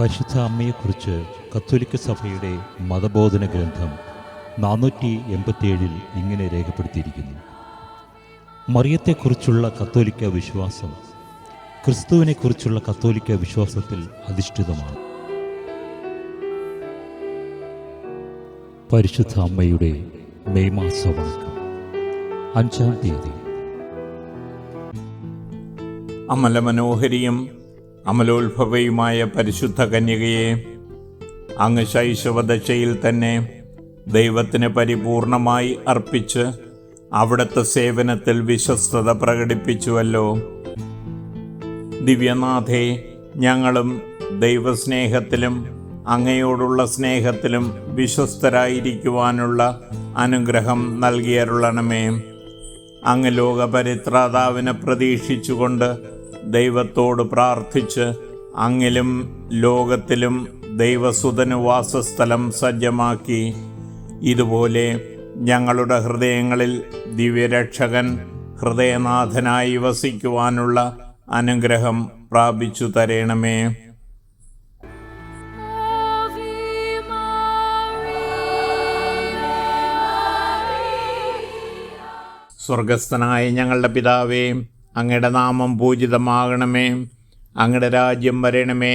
പരിശുദ്ധ അമ്മയെക്കുറിച്ച് കത്തോലിക്ക സഭയുടെ മതബോധന ഗ്രന്ഥം നാനൂറ്റി എൺപത്തിയേഴിൽ ഇങ്ങനെ രേഖപ്പെടുത്തിയിരിക്കുന്നു. മറിയത്തെക്കുറിച്ചുള്ള കത്തോലിക്ക വിശ്വാസം ക്രിസ്തുവിനെക്കുറിച്ചുള്ള കത്തോലിക്ക വിശ്വാസത്തിൽ അധിഷ്ഠിതമാണ്. പരിശുദ്ധ അമ്മയുടെ മെയ് മാസ വണക്കം അഞ്ചാം തീയതി. അമലമനോഹരിയും അമലോത്ഭവയുമായ പരിശുദ്ധ കന്യകയെ അങ്ങ് ശൈശവദശയിൽ തന്നെ ദൈവത്തിന് പരിപൂർണമായി അർപ്പിച്ച് അവിടുത്തെ സേവനത്തിൽ വിശ്വസ്തത പ്രകടിപ്പിച്ചുവല്ലോ. ദിവ്യനാഥേ ഞങ്ങളും ദൈവസ്നേഹത്തിലും അങ്ങയോടുള്ള സ്നേഹത്തിലും വിശ്വസ്തരായിരിക്കുവാനുള്ള അനുഗ്രഹം നൽകിയരുളണമേ. അങ്ങ് ലോകപരിത്രാതാവിനെ പ്രതീക്ഷിച്ചുകൊണ്ട് ദൈവത്തോട് പ്രാർത്ഥിച്ച് അങ്ങിലും ലോകത്തിലും ദൈവസുതന് വാസസ്ഥലം സജ്ജമാക്കി. ഇതുപോലെ ഞങ്ങളുടെ ഹൃദയങ്ങളിൽ ദിവ്യരക്ഷകൻ ഹൃദയനാഥനായി വസിക്കുവാനുള്ള അനുഗ്രഹം പ്രാപിച്ചു തരേണമേ. സ്വർഗസ്ഥനായ ഞങ്ങളുടെ പിതാവേ അങ്ങയുടെ നാമം പൂജിതമാകണമേ. അങ്ങയുടെ രാജ്യം വരണമേ.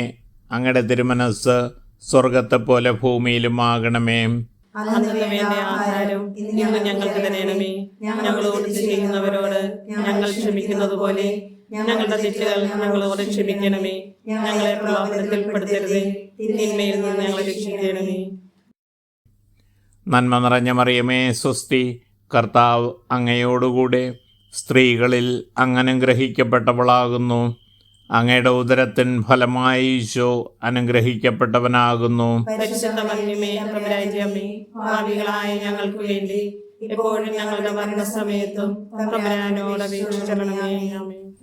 അങ്ങയുടെ തിരുമനസ് സ്വർഗത്തെ പോലെ ഭൂമിയിലും ആകണമേ അന്നു വേണ്ട ആഹാരം ഇന്ന് ഞങ്ങൾക്ക് തരണമേ. ഞങ്ങളോട് ചെയ്യുന്നവരോട് ഞങ്ങൾ ക്ഷമിക്കുന്നത് പോലെ ഞങ്ങളുടെ തെറ്റുകൾ ഞങ്ങളോട് ക്ഷമിക്കണമേ. ഞങ്ങളെ പ്രലോഭനത്തിൽ പെടുത്തരുതേ. തിന്മയിൽ നിന്ന് ഞങ്ങളെ രക്ഷിക്കണമേ. നന്മ നിറഞ്ഞ മറിയമേ സ്വസ്തി. കർത്താവ് അങ്ങയോടുകൂടെ സ്ത്രീകളിൽ അങ്ങനുഗ്രഹിക്കപ്പെട്ടവളാകുന്നു അങ്ങയുടെ ഉദരത്തിൻ ഫലമായി ഈശോ അനുഗ്രഹിക്കപ്പെട്ടവനാകുന്നു. ഞങ്ങൾക്ക് വേണ്ടി ഞങ്ങളുടെ മരണസമയത്തും.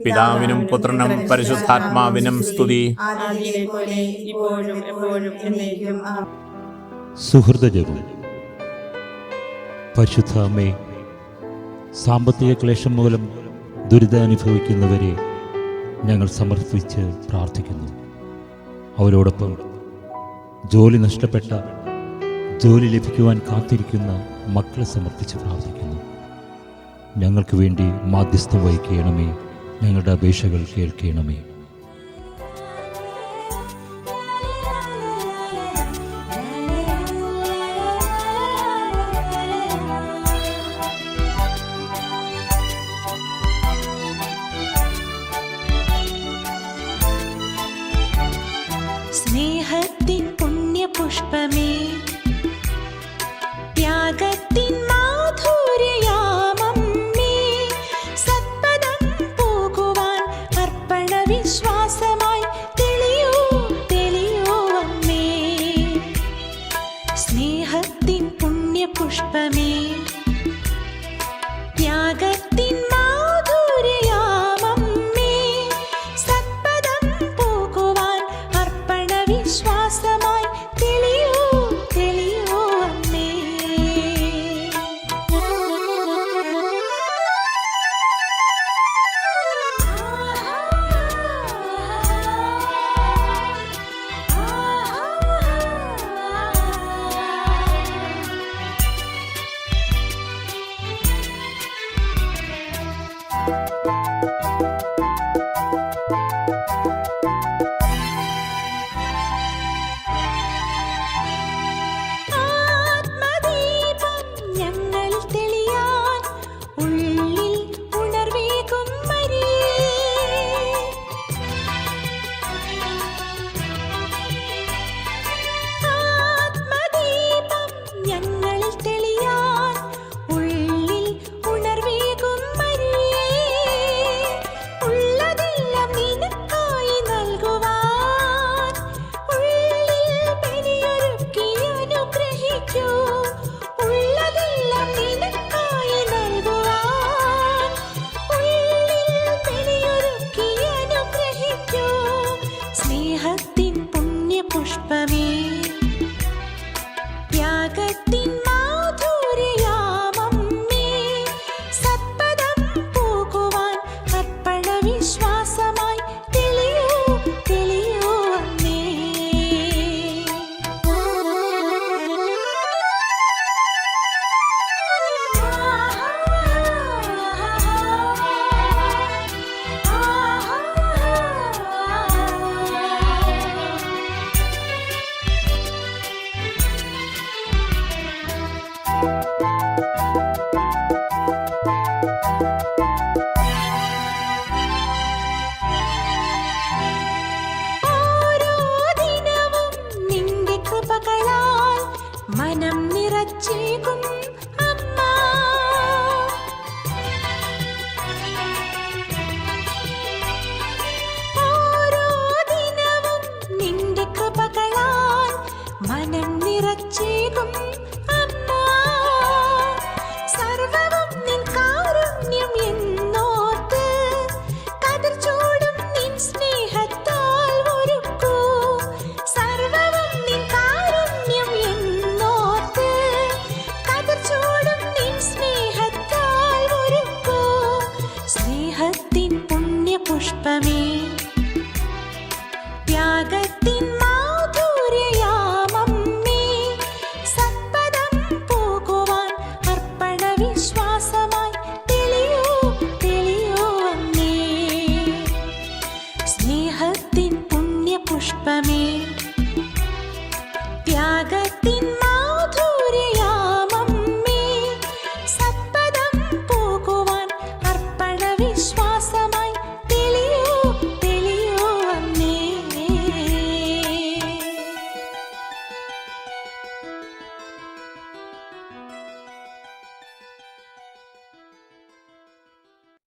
പിതാവിനും പുത്രനും പരിശുദ്ധാത്മാവിനും സ്തുതി. ആദിയിലെ പോലെ സാമ്പത്തിക ക്ലേശം മൂലം ദുരിതമനുഭവിക്കുന്നവരെ ഞങ്ങൾ സമർപ്പിച്ച് പ്രാർത്ഥിക്കുന്നു. അവരോടൊപ്പം ജോലി നഷ്ടപ്പെട്ട ജോലി ലഭിക്കുവാൻ കാത്തിരിക്കുന്ന മക്കളെ സമർപ്പിച്ച് പ്രാർത്ഥിക്കുന്നു. ഞങ്ങൾക്ക് വേണ്ടി മാധ്യസ്ഥം വഹിക്കണമേ. ഞങ്ങളുടെ അപേക്ഷകൾ കേൾക്കണമേ. 你很 കൃപകളാൽ മനം നിറച്ചേകും അമ്മ. ഓരോ ദിനവും നിന്റെ കൃപകളാൽ മനം നിറച്ചേകും